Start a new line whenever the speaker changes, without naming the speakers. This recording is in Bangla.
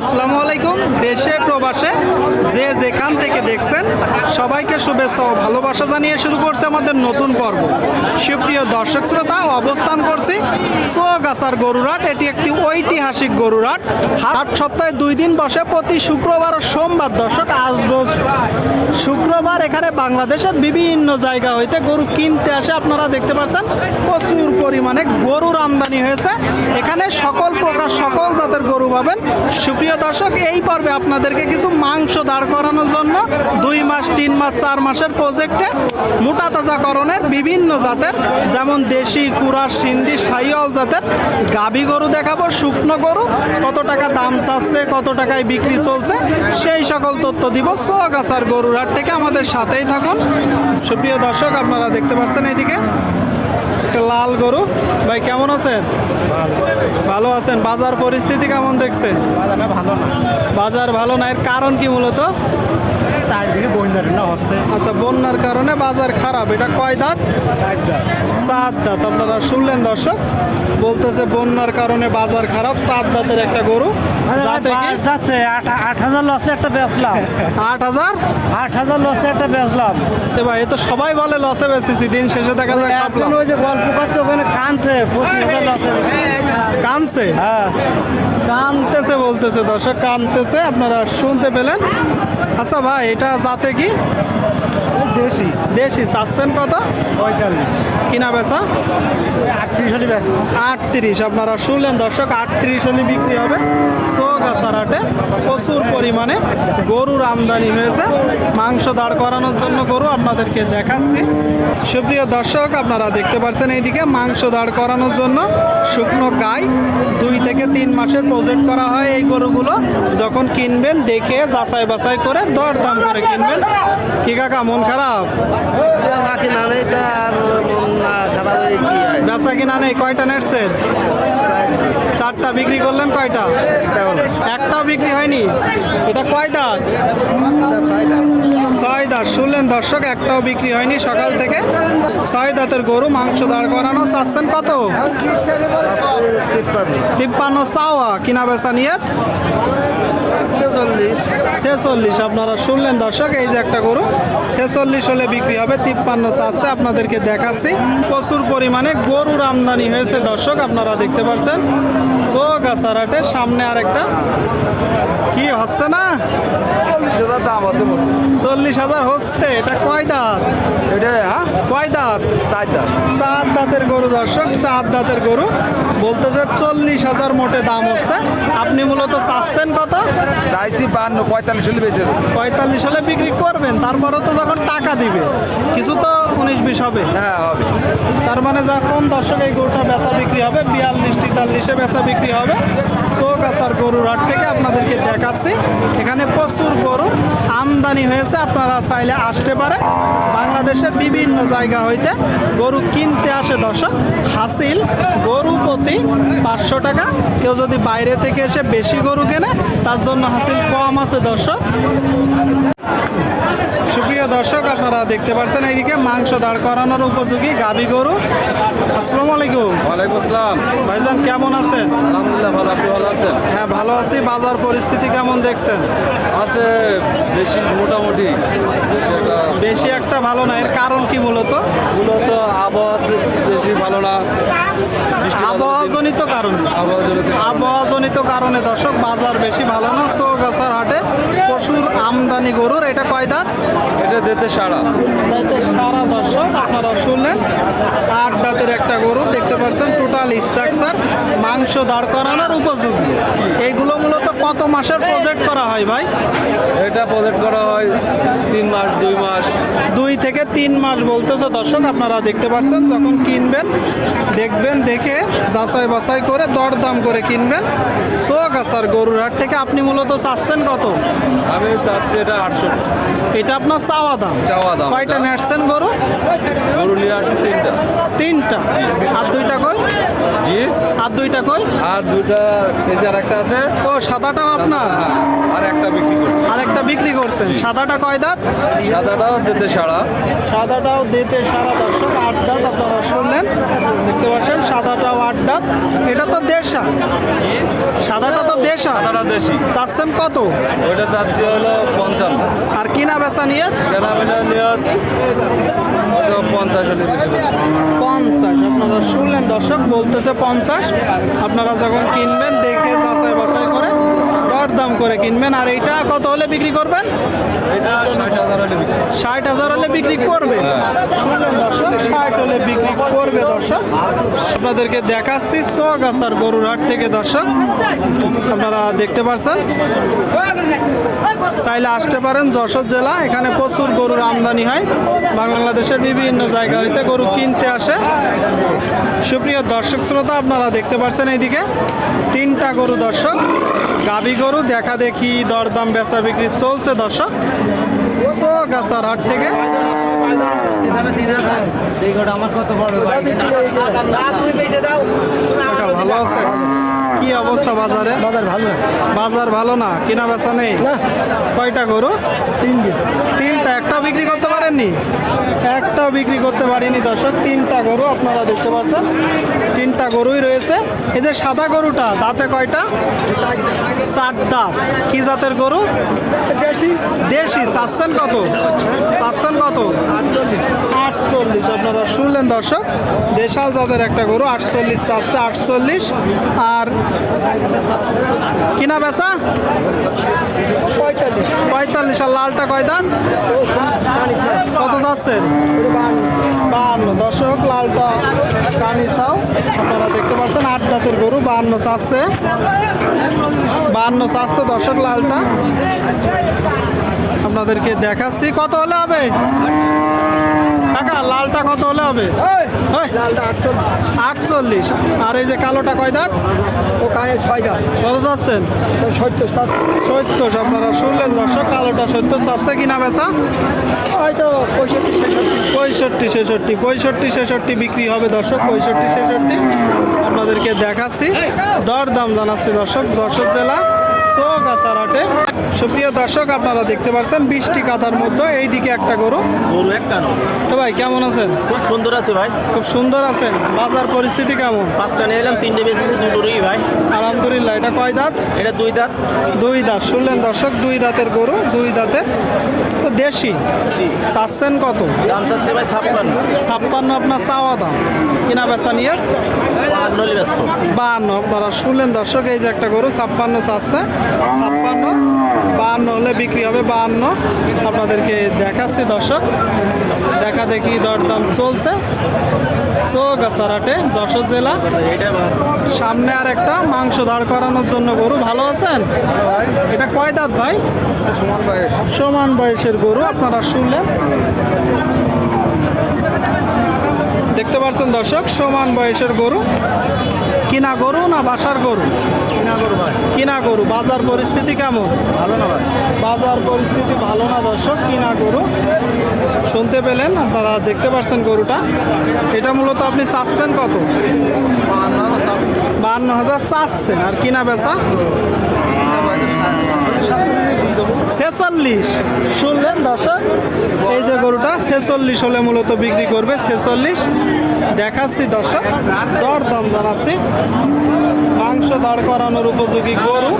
আসসালামু আলাইকুম। দেশে, প্রবাসে যে যেখান থেকে দেখছেন, সবাইকে শুভেচ্ছা ও ভালোবাসা জানিয়ে শুরু করছে আমাদের নতুন পর্ব। সুপ্রিয় দর্শক শ্রোতা, অবস্থান করছি সোগাছার গরুরাট এটি একটি ঐতিহাসিক গরুরাট হাট সপ্তাহে দুই দিন বসে, প্রতি শুক্রবার ও সোমবার দর্শক আজ রোজ শুক্রবার এখানে বাংলাদেশের বিভিন্ন জায়গা হইতে গরু কিনতে আসে। আপনারা দেখতে পাচ্ছেন, প্রচুর পরিমাণে গরুর আমদানি হয়েছে। এখানে সকল প্রকার, সকল জাতের গরু পাবেন। সুপ্রিয় দর্শক, এই পর্বে আপনাদেরকে কিছু মাংস দাঁড় করানোর জন্য। দুই মাস, তিন মাস, চার মাসের প্রজেক্টে মোটা তাজাকরণের বিভিন্ন জাতের, যেমন দেশি, কুড়া, সিন্ধি, সাইওয়াল জাতের গাভী গরু দেখাবো, শুকনো গরু, কত টাকা দাম চাচ্ছে, কত টাকায় বিক্রি চলছে, সেই সকল তথ্য দিব সোয়াগাছার গরুর হাট থেকে আমাদের সাথেই থাকুন। সুপ্রিয় দর্শক, আপনারা দেখতে পাচ্ছেন এইদিকে একটা লাল গরু। ভাই কেমন আছেন? ভালো আছেন। বাজার পরিস্থিতি কেমন দেখছে?
বাজারটা ভালো না।
বাজার ভালো না। এর কারণ কি মূলত?
চারদিকে বন্যার না হচ্ছে।
আচ্ছা বন্যার কারণে বাজার খারাপ। এটা কয় দাঁত? সাত দাঁত। আপনারা শুনলেন দর্শক? বলতেছে বন্যার কারণে বাজার খারাপ সাত দাঁতের একটা গরু।
আট হাজার লসে একটা বেচলাম।
আট হাজার?
আট হাজার লসে একটা বেচলাম।
এ ভাই এ তো সবাই বলে লসে বেচেছি দিন শেষে দেখা যায়
ওই যে গল্প করছে ওখানে কানছে পঁচিশ হাজার লসে
কানছে
হ্যাঁ।
কানতেছে বলতেছে দর্শক কানতেছে আপনারা শুনতে পেলেন। আচ্ছা ভাই এটা যাতে কি?
দেশি।
দেশি চাচ্ছেন কত?
পঁয়তাল্লিশ।
কিনা বেচা
আটত্রিশ হলে বেচবো
আটত্রিশ আপনারা শুনলেন দর্শক আটত্রিশ হলে বিক্রি হবে সোগাছারাটে প্রচুর পরিমাণে গরুর আমদানি হয়েছে মাংস দাঁড় করানোর জন্য গরু আপনাদেরকে দেখাচ্ছি সুপ্রিয় দর্শক আপনারা দেখতে পাচ্ছেন এইদিকে মাংস দাঁড় করানোর জন্য শুকনো গাই দুই থেকে তিন মাসের প্রজেক্ট করা হয় এই গরুগুলো যখন কিনবেন দেখে যাচাই বাছাই করে দর দাম করে কিনবেন কি কাকা মন খারাপ বেচা কিনা নেই কয়টা নেটসের? চারটা বিক্রি করলেন কয়টা? একটাও বিক্রি হয়নি? এটা কয় দাঁত? ছয় দাঁত শুনলেন দর্শক একটাও বিক্রি হয়নি সকাল থেকে। ছয় দাঁতের গরু মাংস দাঁড় করানো চাচ্ছেন কত? তিপ্পান্ন চাওয়া কিনা বেচা নিয়ে
ছেচল্লিশ
আপনারা শুনলেন দর্শক এই যে একটা গরু ছেচল্লিশ হলে বিক্রি হবে তিপ্পান্ন চাচ্ছে আপনাদেরকে দেখাচ্ছি। প্রচুর পরিমাণে গরুর আমদানি হয়েছে দর্শক আপনারা দেখতে পাচ্ছেন। সোগাছারাটের সামনে আরেকটা। কি হচ্ছে না?
দাম আছে
চল্লিশ হাজার হচ্ছে এটা কয় দাঁত?
এটা হ্যাঁ?
কয় দাঁত?
চার দাম
চার দাঁতের গরু দর্শক চার দাঁতের গরু। বলতে যে চল্লিশ হাজার মোটে দাম হচ্ছে। আপনি মূলত চাচ্ছেন কত?
চাইছি বান্ন পঁয়তাল্লিশ হলে বেঁচে
পঁয়তাল্লিশ হলে বিক্রি করবেন তারপরে তো যখন টাকা দিবে। কিছু তো উনিশ বিশ হবে।
হ্যাঁ হবে।
তার মানে যখন দর্শক এই গরুটা বেচা বিক্রি হবে বিয়াল্লিশ তেতাল্লিশে বেচা বিক্রি হবে। চোখ আসার গরুর হাট থেকে আপনাদেরকে দেখাচ্ছি। এখানে আমদানি হয়েছে, আপনারা চাইলে আসতে পারে বাংলাদেশের বিভিন্ন জায়গা হইতে গরু কিনতে আসে দর্শক। হাসিল গরু প্রতি পাঁচশো টাকা। কেউ যদি বাইরে থেকে এসে বেশি গরু কেনে, তার জন্য হাসিল কম আছে দর্শক। সুপ্রিয় দর্শক আপনারা দেখতে পাচ্ছেন এইদিকে মাংস দাঁড় করানোর উপযোগী গাবি গরু। আসসালামু আলাইকুম।
ওয়ালাইকুম আসসালাম।
ভাইজান কেমন আছেন?
আলহামদুলিল্লাহ ভালো আপনি ভালো আছেন?
হ্যাঁ ভালো আছি। বাজার পরিস্থিতি কেমন দেখছেন?
আছে বেশি মোটামুটি।
বেশি একটা ভালো না এর কারণ কি মূলত?
মূলত আবহাওয়া বেশি ভালো না
আবহাওয়াজনিত কারণ
আবহাওয়াজনিত
কারণে। দর্শক বাজার বেশি ভালো না চৌগাছার হাটে প্রচুর আমদানি গরুর এটা কয় দাঁত?
এটা দিতে সারা।
আপনারা শুনলেন। আট দাঁতের একটা গরু দেখতে পাচ্ছেন টোটাল স্ট্রাকচার মাংস দাঁড় করানোর উপযোগী। এইগুলো মূলত কত মাসের প্রজেক্ট করা হয় ভাই?
এটা প্রজেক্ট করা হয় তিন মাস দুই মাস।
দুই থেকে তিন মাস বলতেছে দর্শক আপনারা দেখতে পাচ্ছেন যখন কিনবেন দেখবেন দেখে যাচাই বাছাই করে দরদাম করে কিনবেন। সোগাছার গরুর হাট থেকে আপনি মূলত চাচ্ছেন কত?
আমি চাচ্ছি এটা আটশো
এটা আপনার চাওয়া দাম।
চাওয়া দাম
কয়টা নেটছেন গরু?
গরু নিয়ে আসছি তিনটা।
তিনটা? আর দুইটা কই?
জি।
আর দুইটা কই?
আর দুইটা এই যে আর একটা আছে।
ও সাদাটাও আপনার?
হ্যাঁ, আর একটা বিক্রি করছি।
আরেকটা বিক্রি করছেন। সাদাটা কয় দাঁত?
সাদাটাও দিতে সারা।
সাদাটাও দিতে সারা দর্শক আট দাঁত আপনারা শুনলেন। দেখতে পাচ্ছেন সাদাটাও আট দাঁত। এটা তো দেশা। সাদাটা তো দেশা।
সাদাটা দেশি।
চাচ্ছেন কত?
ওইটা চাচ্ছি হলো পঞ্চান্ন।
আর কিনা বেচা নিয়ে
কেনাবেচা নিয়ত পঞ্চাশ
পঞ্চাশ আপনারা শুনলেন দর্শক বলতেছে পঞ্চাশ। আপনারা যখন কিনবেন দেখে দরদাম করে কিনবেন। আর এইটা কত হলে বিক্রি করবেন?
ষাট হাজার হলে বিক্রি করব।
শুনলেন দর্শক ষাট হলে বিক্রি করবে দর্শক। আপনাদেরকে দেখাচ্ছি সোয়াগাছার গরুর হাট থেকে দর্শক। আপনারা দেখতে পাচ্ছেন চাইলে আসতে পারেন যশোর জেলা। এখানে প্রচুর গরুর আমদানি হয়। বাংলাদেশের বিভিন্ন জায়গা হইতে গরু কিনতে আসে। সুপ্রিয় দর্শক শ্রোতা আপনারা দেখতে পাচ্ছেন এইদিকে। তিনটা গরু দর্শক। গাবি গরু দেখা দেখি দরদাম বেচা বিক্রি চলছে দর্শক। সোগাছার হাট থেকে। কাকা, ভালো আছে। কি অবস্থা বাজারে? বাজার ভালো। বাজার ভালো না? কিনা বেচা নেই কয়টা গরু? তিনটে। তিনটা। একটা বিক্রি করতে পারেননি? একটাও বিক্রি করতে পারিনি দর্শক তিনটা গরু আপনারা দেখতে পাচ্ছেন। তিনটা গরুই রয়েছে। এই যে সাদা গরুটা দাঁতে কয়টা? চার দাঁত। কি জাতের গরু? দেশি। দেশি। চাচ্ছেন কত? চাচ্ছেন কত? আটচল্লিশ আপনারা শুনলেন দর্শক দেশাল জাতের একটা গরু আটচল্লিশ চাচ্ছে আটচল্লিশ। আর কিনা বেচা? পঁয়তাল্লিশ। পঁয়তাল্লিশ আর লালটা কয় দাঁত? কত চাচ্ছেন? বাহান্ন। দর্শক লালটা কানি চাও আপনারা দেখতে পাচ্ছেন আট দাঁতের গরু বাহান্ন চাচ্ছে। বাহান্ন চাচ্ছে দর্শক লালটা। আপনাদেরকে দেখাচ্ছি কত হলে হবে? কত হলে হবে? আটচল্লিশ। আর এই যে কালোটা কয় দাঁত?
ও কানে ছয় দাম
কত চাচ্ছেন
সত্তর
আপনারা শুনলেন দর্শক কালোটা সত্তর চাচ্ছে কিনা বেচা?
হয়তো পঁয়ষট্টি
পঁয়ষট্টি ছেষট্টি পঁয়ষট্টি ছেষট্টি বিক্রি হবে দর্শক পঁয়ষট্টি ছেষট্টি। আপনাদেরকে দেখাচ্ছি। দর দাম জানাচ্ছি দর্শক যশোর জেলা। চৌগাছার হাটে। সুপ্রিয় দর্শক আপনারা দেখতে পাচ্ছেন বৃষ্টি কাতার মধ্যে এইদিকে একটা গরু।
গরু একটা
তো ভাই কেমন আছেন?
খুব সুন্দর আছে ভাই।
খুব সুন্দর আছেন। বাজার পরিস্থিতি কেমন?
পাঁচটা নিয়ে এলাম তিনটে বেঁচেছে দুটোরই ভাই।
আলহামদুলিল্লাহ এটা কয় দাঁত?
এটা দুই দাঁত।
দুই দাঁত। শুনলেন দর্শক দুই দাঁতের গরু দুই দাঁতের তো দেশি? চাচ্ছেন কত?
দাম চাচ্ছে ভাই ছাপ্পান্ন।
ছাপ্পান্ন আপনার চাওয়া দাম। কিনা বেচা নিয়ে?
বাহান্ন
আপনারা শুনলেন দর্শক, এই যে একটা গরু, ছাপ্পান্ন চাচ্ছে। ছাপ্পান্ন বাহান্ন হলে বিক্রি হবে বাহান্ন আপনাদেরকে দেখাচ্ছি দর্শক। দেখা দেখি দরদাম চলছে। চৌগাছারাটে যশোর জেলা। সামনে আর একটা মাংস দাঁড় করানোর জন্য গরু ভালো আছেন? এটা কয় দাঁত ভাই? সমান বয়সের গরু, আপনারা শুনলেন। দেখতে পাচ্ছেন দর্শক সমান বয়সের গরু। কিনা গরু না বাসার গরু?
কিনা গরু ভাই।
কিনা গরু বাজার পরিস্থিতি কেমন?
ভালো না ভাই।
বাজার পরিস্থিতি ভালো না দর্শক কিনা গরু? শুনতে পেলেন আপনারা দেখতে পাচ্ছেন গরুটা। এটা মূলত আপনি চাচ্ছেন কত? বান্ন হাজার চাচ্ছেন আর কিনা বেচা? ছেচল্লিশ। শুনলেন দর্শক? এই যে গরুটা ছেচল্লিশ হলে মূলত বিক্রি করবে, ছেচল্লিশ। দেখাচ্ছি দর্শক দর দাম জানাচ্ছি। মাংস দাঁড় করানোর উপযোগী গরু।